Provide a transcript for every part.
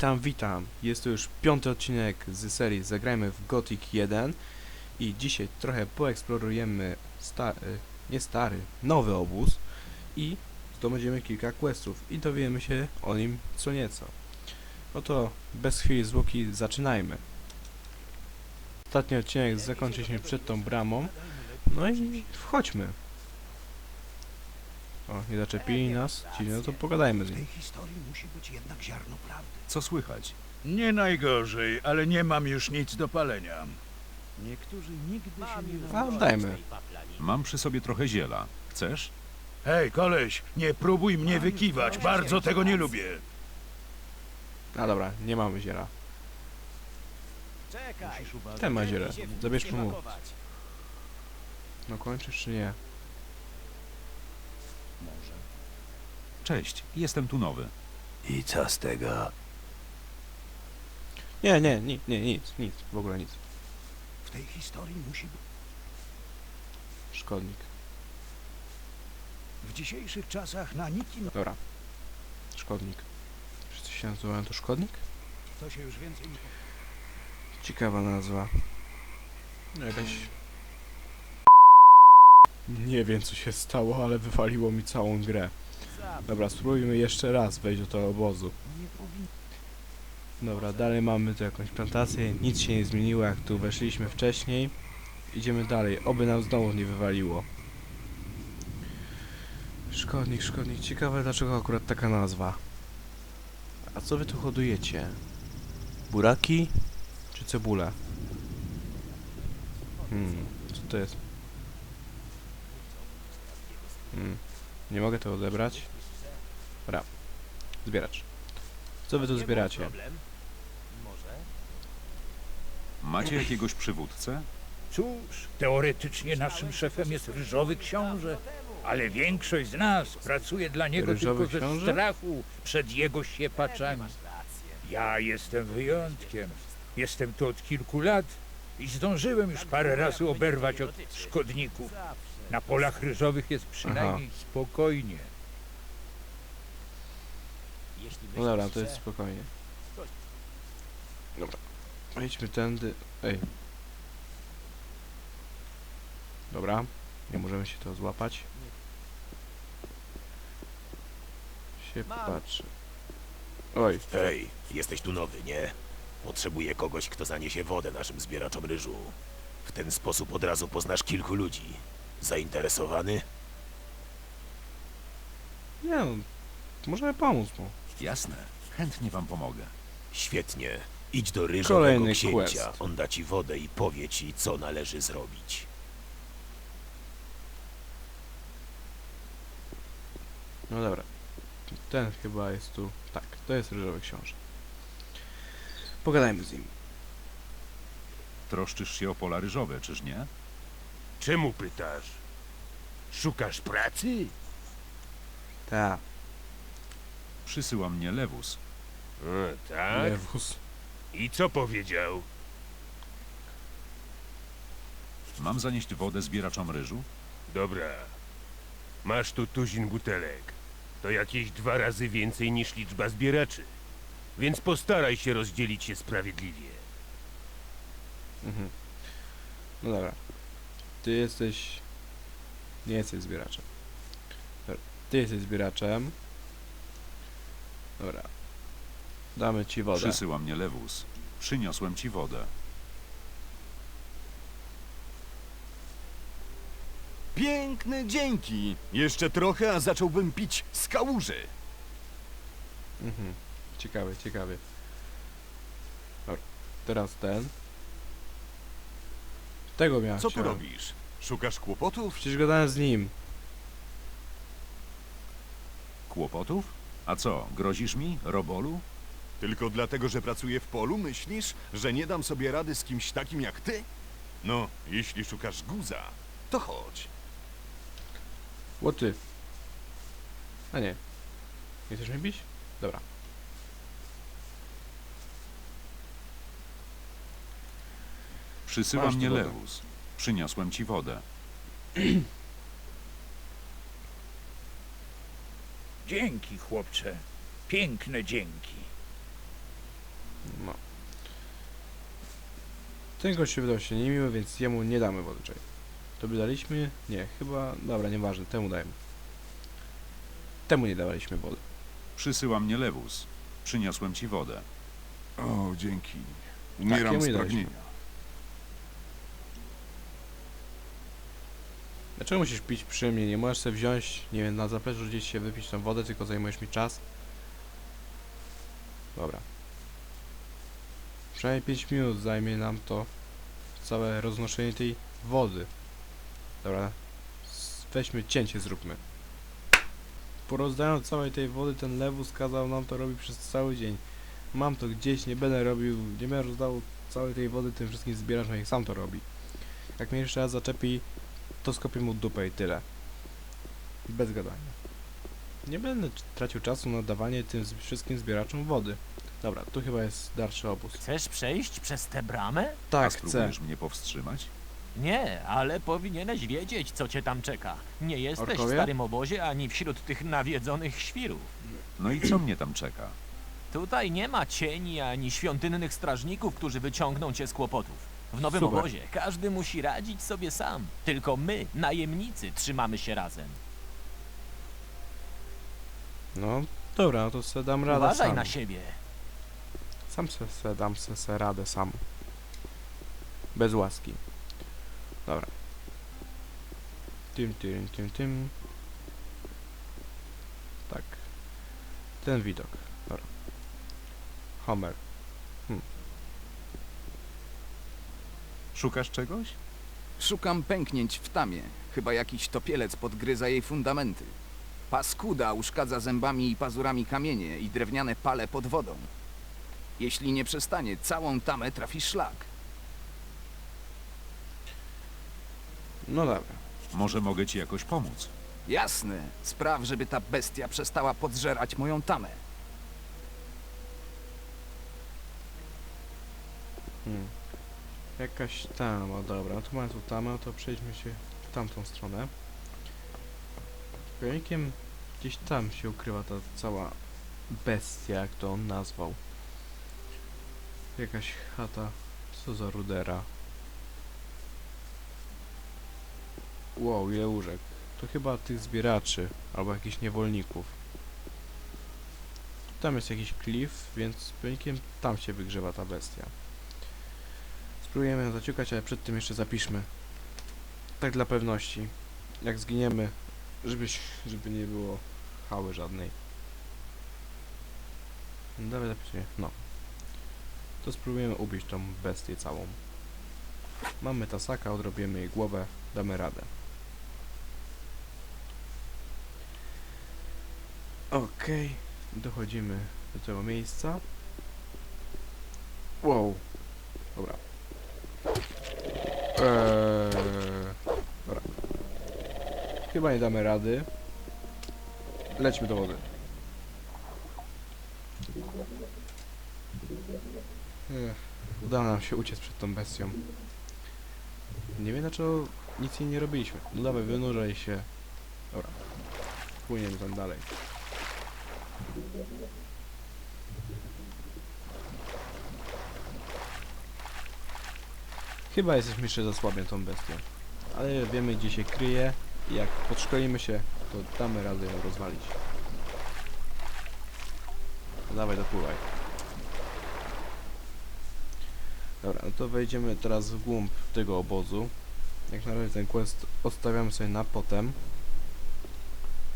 Witam, witam. Jest to już piąty odcinek z serii Zagrajmy w Gothic 1 i dzisiaj trochę poeksplorujemy sta y, nie stary, nowy obóz i zdobędziemy kilka questów i dowiemy się o nim co nieco. No to bez chwili zwłoki zaczynajmy. Ostatni odcinek zakończyliśmy przed tą bramą, no i wchodźmy. O, nie zaczepili nas, ci, no to pogadajmy z W tej nim. historii musi być jednak ziarno prawdy. Co słychać? Nie najgorzej, ale nie mam już nic do palenia. Niektórzy nigdy się nie A, dajmy. Mam przy sobie trochę ziela. Chcesz? Hej, koleś, nie próbuj mnie wykiwać, bardzo tego nie lubię. A dobra, nie mamy ziela. Czekaj, Ten ma w Zabierzmy mu. No kończysz czy nie? Cześć, jestem tu nowy. I co z tego? Nie, nie, nic, nie, nic, nic, w ogóle nic. W tej historii musi być. Szkodnik. W dzisiejszych czasach na nikim Dobra. Szkodnik. Wszyscy się nazywają to szkodnik? to się już więcej nie Ciekawa nazwa. Jakaś... Nie wiem co się stało, ale wywaliło mi całą grę. Dobra, spróbujmy jeszcze raz wejść do tego obozu. Dobra, dalej mamy tu jakąś plantację, nic się nie zmieniło jak tu weszliśmy wcześniej. Idziemy dalej, oby nam znowu nie wywaliło. Szkodnik, szkodnik, ciekawe dlaczego akurat taka nazwa. A co wy tu hodujecie? Buraki? Czy cebulę? Hmm, co to jest? Hmm, nie mogę tego odebrać. Dobra, zbieracz. Co wy tu zbieracie? Problem? Może? Macie jakiegoś przywódcę? Cóż, teoretycznie naszym szefem jest Ryżowy Książę, ale większość z nas pracuje dla niego Ryżowy tylko Książę? ze strachu przed jego siepaczami. Ja jestem wyjątkiem. Jestem tu od kilku lat i zdążyłem już parę razy oberwać od szkodników. Na polach ryżowych jest przynajmniej spokojnie. Jeśli No dobra, to jest że- spokojnie. Dobra. Idźmy tędy. Ej. Dobra. Nie możemy się to złapać. Się Mam. patrzy. Oj, Hej, jesteś tu nowy, nie? Potrzebuję kogoś, kto zaniesie wodę naszym zbieraczom ryżu. W ten sposób od razu poznasz kilku ludzi. Zainteresowany? nie no. Możemy pomóc mu. Jasne, chętnie wam pomogę. Świetnie. Idź do ryżowego Kolejny księcia. quest. On da ci wodę i powie ci, co należy zrobić. No dobra. Ten chyba jest tu. Tak, to jest ryżowy książę. Pogadajmy z nim. Troszczysz się o pola ryżowe, czyż nie? Czemu pytasz? Szukasz pracy? Ta, Przysyła mnie lewus. tak? lewus. I co powiedział? Mam zanieść wodę zbieraczom ryżu? Dobra. Masz tu tuzin butelek. To jakieś dwa razy więcej niż liczba zbieraczy. Więc postaraj się rozdzielić się sprawiedliwie. Mhm. No dobra. Ty jesteś... Nie jesteś zbieraczem. Ty jesteś zbieraczem. Dobra. Damy ci wodę. Przysyła mnie lewus. Przyniosłem ci wodę. Piękne dzięki! Jeszcze trochę, a zacząłbym pić z kałuży. Mhm. Ciekawe, ciekawe. Dobra. Teraz ten. Tego miałem Co tu chciałem. robisz? Szukasz kłopotów? Przecież gadałem z nim. Kłopotów? A co, grozisz mi, robolu? Tylko dlatego, że pracuję w polu, myślisz, że nie dam sobie rady z kimś takim jak ty? No, jeśli szukasz guza, to chodź. Łoty. A nie. Nie chcesz mnie bić? Dobra. Przysyła Masz tu mnie wodę. lewus. Przyniosłem ci wodę. Dzięki, chłopcze. Piękne dzięki. No. Ten gość się wydał się niemiły, więc jemu nie damy wody. Czekaj. To by daliśmy? Nie, chyba... Dobra, nieważne, temu dajemy. Temu nie dawaliśmy wody. Przysyła mnie lewus. Przyniosłem ci wodę. O, dzięki. Umieram jemu z nie daliśmy. pragnienia. Dlaczego musisz pić przy mnie? Nie możesz sobie wziąć, nie wiem, na zapleczu gdzieś się wypić tą wodę, tylko zajmujesz mi czas? Dobra. Przynajmniej 5 minut zajmie nam to całe roznoszenie tej wody. Dobra. Weźmy cięcie zróbmy. Po rozdaniu całej tej wody ten lewus kazał nam to robić przez cały dzień. Mam to gdzieś, nie będę robił, nie będę rozdał całej tej wody tym wszystkim zbieraczom, niech sam to robi. Jak mnie jeszcze raz zaczepi, to skopię mu dupę i tyle. Bez gadania. Nie będę tracił czasu na dawanie tym wszystkim zbieraczom wody. Dobra, tu chyba jest dalszy obóz. Chcesz przejść przez tę bramę? A Tak, chcę. spróbujesz mnie powstrzymać? Nie, ale powinieneś wiedzieć, co cię tam czeka. Nie jesteś Orkowie? w starym obozie ani wśród tych nawiedzonych świrów. No i co mnie tam czeka? Tutaj nie ma cieni ani świątynnych strażników, którzy wyciągną cię z kłopotów. W nowym Super. obozie każdy musi radzić sobie sam. Tylko my, najemnicy, trzymamy się razem. No, dobra, no to se dam radę Uważaj sam. na siebie. Sam se, se dam se, se radę sam. Bez łaski. Dobra. Tym, tym, tym, tym. Tak. Ten widok. Dobra. Homer. Szukasz czegoś? Szukam pęknięć w tamie. Chyba jakiś topielec podgryza jej fundamenty. Paskuda uszkadza zębami i pazurami kamienie i drewniane pale pod wodą. Jeśli nie przestanie, całą tamę trafi szlak. No dobra. Może mogę ci jakoś pomóc? Jasne, spraw, żeby ta bestia przestała podżerać moją tamę. Hmm. Jakaś tama, dobra, no to mamy tu tamę, to przejdźmy się w tamtą stronę. Pojemnikiem gdzieś tam się ukrywa ta cała bestia, jak to on nazwał. Jakaś chata, co za rudera. Wow, ile łóżek. To chyba tych zbieraczy, albo jakichś niewolników. Tam jest jakiś klif, więc pojemnikiem tam się wygrzewa ta bestia. Spróbujemy ją zaciukać, ale przed tym jeszcze zapiszmy. Tak dla pewności. Jak zginiemy, żeby, żeby nie było hały żadnej. No, Dawaj zapisuję. No. To spróbujemy ubić tą bestię całą. Mamy tasaka, odrobimy jej głowę, damy radę. Okej, dochodzimy do tego miejsca. Wow. Dobra. Eee, dobra. Chyba nie damy rady. Lećmy do wody. Ech, udało nam się uciec przed tą bestią. Nie wiem dlaczego nic jej nie robiliśmy. No dawaj, wynurzaj się. Dobra. Płyniemy tam dalej. Chyba jesteśmy jeszcze za słabi tą bestię. Ale wiemy gdzie się kryje i jak podszkolimy się, to damy radę ją rozwalić. Dawaj, dopływaj. Dobra, no to wejdziemy teraz w głąb tego obozu. Jak na razie ten quest odstawiamy sobie na potem.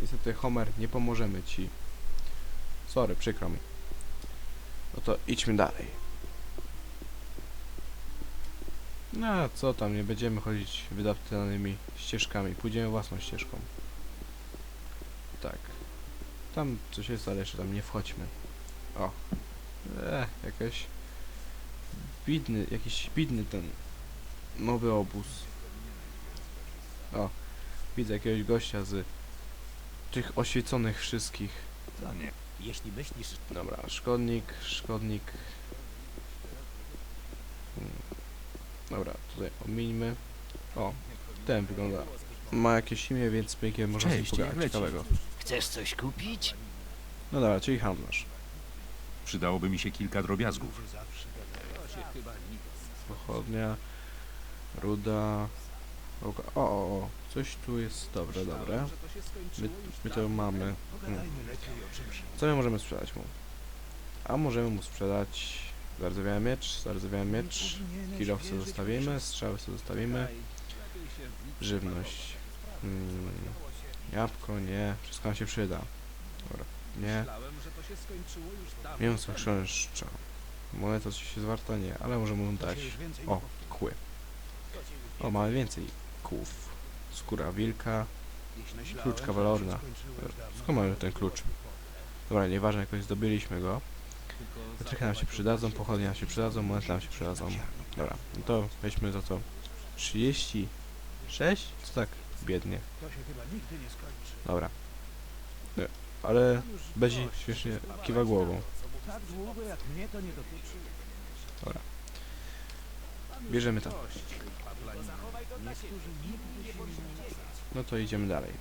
Niestety Homer, nie pomożemy ci. Sorry, przykro mi. No to idźmy dalej. No a co tam, nie będziemy chodzić wydawcanymi ścieżkami, pójdziemy własną ścieżką. Tak. Tam coś jest, ale jeszcze tam nie wchodźmy. O. Eee, jakaś... Bidny, jakiś bidny ten nowy obóz. O, widzę jakiegoś gościa z tych oświeconych wszystkich. Dobra, szkodnik, szkodnik. Hmm. Dobra, tutaj omińmy. O, ten wygląda. Ma jakieś imię, więc z pykiem można Cześć, się pogadać. jak leci? Ciekawego. Chcesz coś kupić? No dobra, czyli handlarz. Przydałoby mi się kilka drobiazgów. Pochodnia, ruda. oka- O, o, o, coś tu jest dobre, dobre. My, my to mamy. Hmm. Co my możemy sprzedać mu? A możemy mu sprzedać zardzewiały miecz, zardzewiały miecz, kilowce zostawimy, strzały sobie zostawimy, żywność. Hmm. Jabłko, nie, wszystko nam się przyda. Dobra, nie. Mięso chrząszcza. Moneta coś się zwarta? Nie, ale możemy mu dać. O, kły. O, mamy więcej kłów. Skóra wilka. Klucz kawalorna. Skąd mamy ten klucz? Dobra, nieważne, jakoś zdobyliśmy go. Wytrychy nam się przydadzą, pochodnie nam się przydadzą, monety nam się przydadzą. Dobra, no to weźmy za to 36? Co tak biednie. To się chyba nigdy nie skończy. Dobra. Nie, Ale Bezi śmiesznie kiwa głową. Tak długo jak mnie to nie dotyczy. Bierzemy to. Niektórzy nigdy się nie No to idziemy dalej.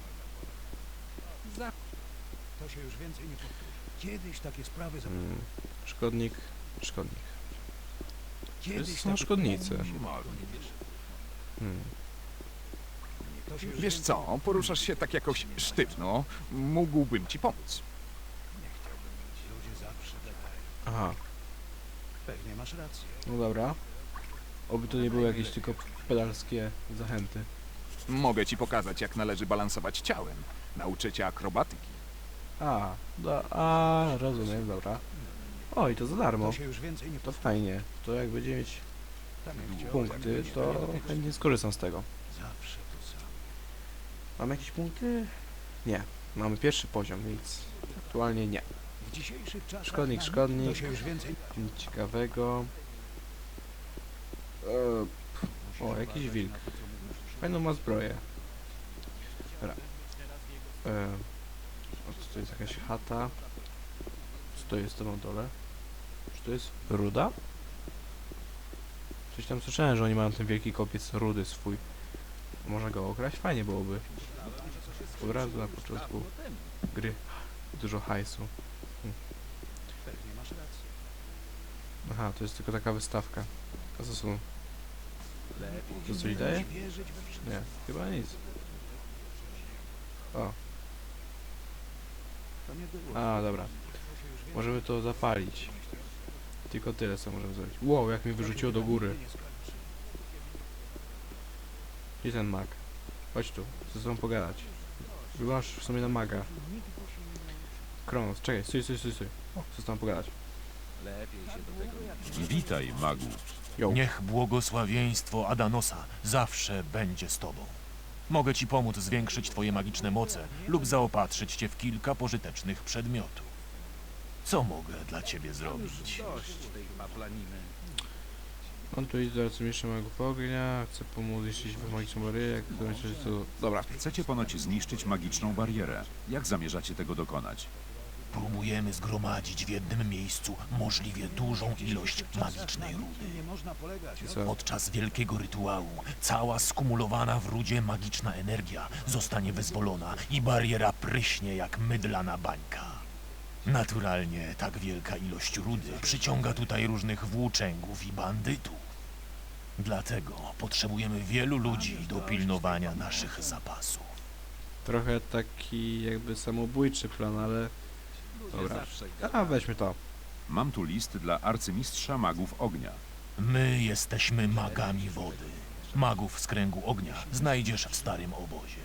Kiedyś takie sprawy... za- Mm, szkodnik, szkodnik. Kiedyś są takie szkodnicy. Hmm. Wiesz więcej- co, poruszasz się tak jakoś sztywno. Mógłbym ci pomóc. Ludzie zawsze gadają. Aha, Pewnie masz rację. no dobra. Oby to nie były jakieś tylko pedalskie zachęty. Mogę ci pokazać, jak należy balansować ciałem. Nauczę cię akrobatyki. A, do, a, rozumiem, dobra. O, i to za darmo. To się już więcej nie To fajnie. To jak będzie mieć Tam jak chciał, punkty, to chętnie skorzystam z tego. Zawsze to samo. Mamy jakieś punkty? Nie. Mamy pierwszy poziom, więc aktualnie nie. W dzisiejszych czasach... Szkodnik, szkodnik. To się już więcej... Nic ciekawego. E, o, jakiś wilk. Fajną ma zbroję. Dobra. E, o, to jest jakaś chata? Co to jest to na dole? Czy to jest ruda? Coś tam słyszałem, że oni mają ten wielki kopiec rudy swój. Można go okraść? Fajnie byłoby. Od razu na początku gry. Dużo hajsu. Rację. Aha, to jest tylko taka wystawka. A co są? To coś daje? Nie, chyba nic. O. a dobra. Możemy to zapalić. Tylko tyle co możemy zrobić. Wow, jak mnie wyrzuciło do góry. Gdzie ten mag? Chodź tu, chcę z tobą pogadać. Wyglądasz w sumie na maga. Kronos, czekaj, stój, stój, stój, stój. Chcę z tobą pogadać. Witaj, magu. Yo. Niech błogosławieństwo Adanosa zawsze będzie z tobą. Mogę ci pomóc zwiększyć twoje magiczne moce lub zaopatrzyć cię w kilka pożytecznych przedmiotów. Co mogę dla ciebie zrobić? On tu idzie do jeszcze magów ognia, chce pomóc w magiczną barierę, jak to myślę, że to... Dobra. Chcecie ponoć zniszczyć magiczną barierę. Jak zamierzacie tego dokonać? Próbujemy zgromadzić w jednym miejscu możliwie dużą ilość magicznej rudy. Podczas wielkiego rytuału cała skumulowana w rudzie magiczna energia zostanie wyzwolona i bariera pryśnie jak mydlana bańka. Naturalnie tak wielka ilość rudy przyciąga tutaj różnych włóczęgów i bandytów. Dlatego potrzebujemy wielu ludzi do pilnowania naszych zapasów. Trochę taki jakby samobójczy plan, ale... Dobra. A, weźmy to. Mam tu list dla arcymistrza magów ognia. My jesteśmy magami wody. Magów z kręgu ognia znajdziesz w starym obozie.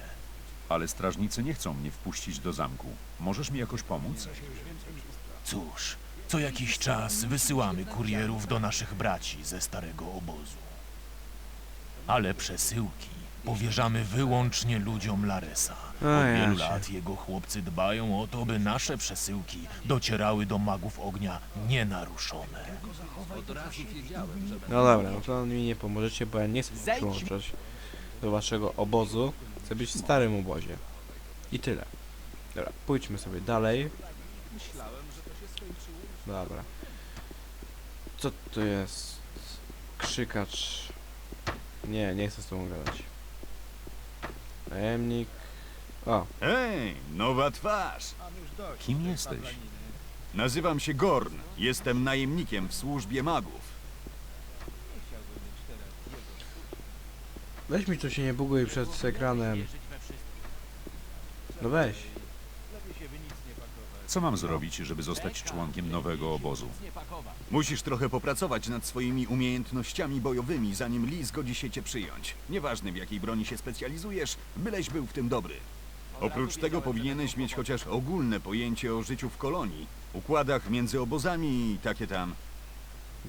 Ale strażnicy nie chcą mnie wpuścić do zamku. Możesz mi jakoś pomóc? Cóż, co jakiś czas wysyłamy kurierów do naszych braci ze starego obozu. Ale przesyłki powierzamy wyłącznie ludziom Laresa. Od ja wielu się. lat jego chłopcy dbają o to, by nasze przesyłki docierały do magów ognia nienaruszone. No dobra, no to mi nie pomożecie, bo ja nie chcę przyłączać do waszego obozu. Chcę być w starym obozie. I tyle. Dobra, pójdźmy sobie dalej. Dobra. Co to jest? Krzykacz. Nie, nie chcę z tobą gadać. Najemnik. O, Hej, nowa twarz! Kim jesteś? Nazywam się Gorn. Jestem najemnikiem w służbie magów. Weź mi to się nie buguje przed ekranem. No weź. Co mam zrobić, żeby zostać członkiem nowego obozu? Musisz trochę popracować nad swoimi umiejętnościami bojowymi, zanim Lee zgodzi się cię przyjąć. Nieważne w jakiej broni się specjalizujesz, byleś był w tym dobry. Oprócz tego powinieneś mieć chociaż ogólne pojęcie o życiu w kolonii, układach między obozami i takie tam.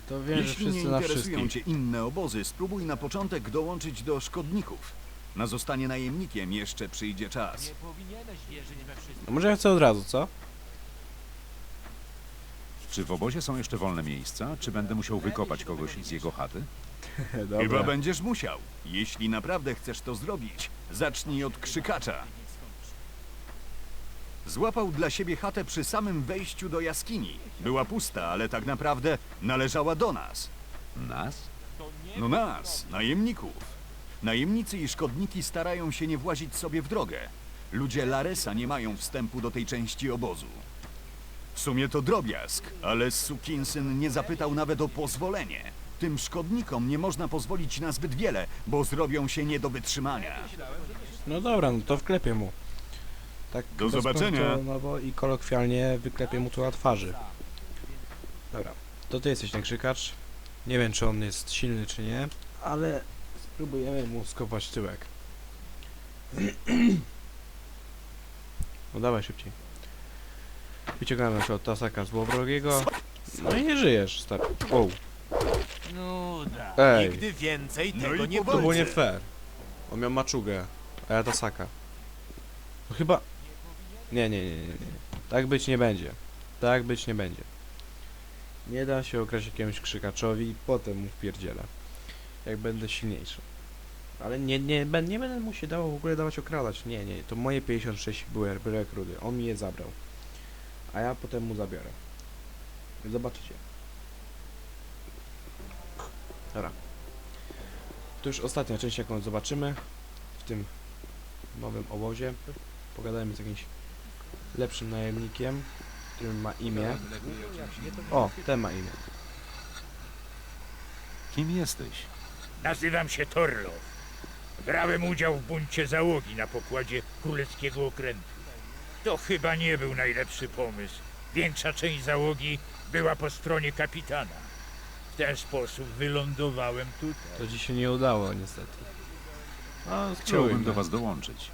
To wiem, że Jeśli nie wszyscy na interesują wszystkich. cię inne obozy, spróbuj na początek dołączyć do szkodników. Na zostanie najemnikiem jeszcze przyjdzie czas. No może ja chcę od razu, co? Czy w obozie są jeszcze wolne miejsca, czy będę musiał wykopać kogoś z jego chaty? Chyba Dobra. będziesz musiał. Jeśli naprawdę chcesz to zrobić, zacznij od krzykacza. Złapał dla siebie chatę przy samym wejściu do jaskini. Była pusta, ale tak naprawdę należała do nas. Nas? No nas, najemników. Najemnicy i szkodniki starają się nie włazić sobie w drogę. Ludzie Laresa nie mają wstępu do tej części obozu. W sumie to drobiazg, ale Sukinsyn nie zapytał nawet o pozwolenie. Tym szkodnikom nie można pozwolić na zbyt wiele, bo zrobią się nie do wytrzymania. No dobra, no to wklepię mu. Tak Do zobaczenia. No i kolokwialnie wyklepię mu to na twarzy. Dobra, to ty jesteś ten krzykacz. Nie wiem, czy on jest silny, czy nie, ale spróbujemy mu skopać tyłek. No dawaj szybciej. Wyciągamy się od tasaka złowrogiego. No i nie żyjesz, stary. Wow. Nuda. Ej. Nigdy więcej No tego i nie To było będzie. nie fair. On miał maczugę, a ja tasaka. No chyba... Nie, nie, nie, nie, nie. Tak być nie będzie. Tak być nie będzie. Nie da się okraść jakiemuś krzykaczowi i potem mu wpierdzielę. Jak będę silniejszy. Ale nie, nie, bę- nie będę mu się dało w ogóle dawać okradać. Nie, nie, to moje 56 były, rudy. On mi je zabrał. A ja potem mu zabiorę. Zobaczycie. Dobra. To już ostatnia część, jaką zobaczymy w tym nowym obozie. Pogadajmy z jakimś lepszym najemnikiem, który ma imię. O, ten ma imię. Kim jesteś? Nazywam się Torlow. Brałem udział w buncie załogi na pokładzie królewskiego okrętu. To chyba nie był najlepszy pomysł. Większa część załogi była po stronie kapitana. W ten sposób wylądowałem tutaj. To ci się nie udało, niestety. No, Chciałbym do was dołączyć.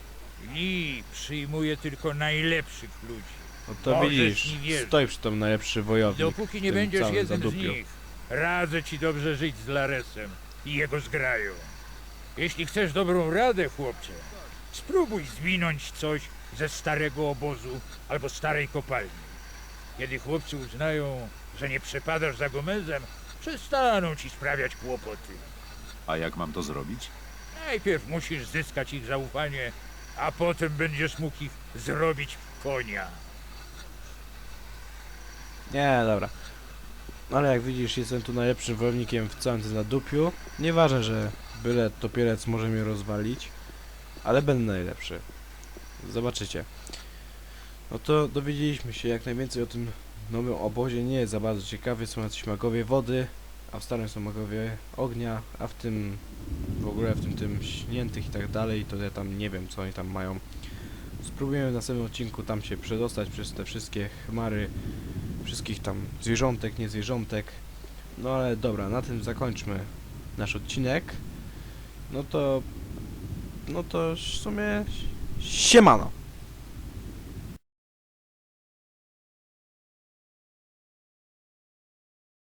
Lee przyjmuje tylko najlepszych ludzi. No to Możesz widzisz, mi wierzyć. stoi przy tym najlepszy wojownik. Dopóki nie w tym będziesz całym jednym z zadupiu. nich, radzę ci dobrze żyć z Laresem i jego zgrają. Jeśli chcesz dobrą radę, chłopcze, spróbuj zwinąć coś ze starego obozu albo starej kopalni. Kiedy chłopcy uznają, że nie przepadasz za Gomezem, przestaną ci sprawiać kłopoty. A jak mam to zrobić? Najpierw musisz zyskać ich zaufanie, a potem będziesz mógł ich zrobić w konia. Nie, dobra. No Ale jak widzisz, jestem tu najlepszym wojownikiem w całym tym zadupiu. Nieważne, że byle topielec może mnie rozwalić, ale będę najlepszy. Zobaczycie. No to dowiedzieliśmy się jak najwięcej o tym nowym obozie. Nie jest za bardzo ciekawy, są jacyś magowie wody, a w starym są magowie ognia, a w tym w ogóle w tym tym śniętych i tak dalej, to ja tam nie wiem co oni tam mają. Spróbujemy w następnym odcinku tam się przedostać przez te wszystkie chmary wszystkich tam zwierzątek, nie zwierzątek. No ale dobra, na tym zakończmy nasz odcinek. No to... No to w sumie... 谢马了。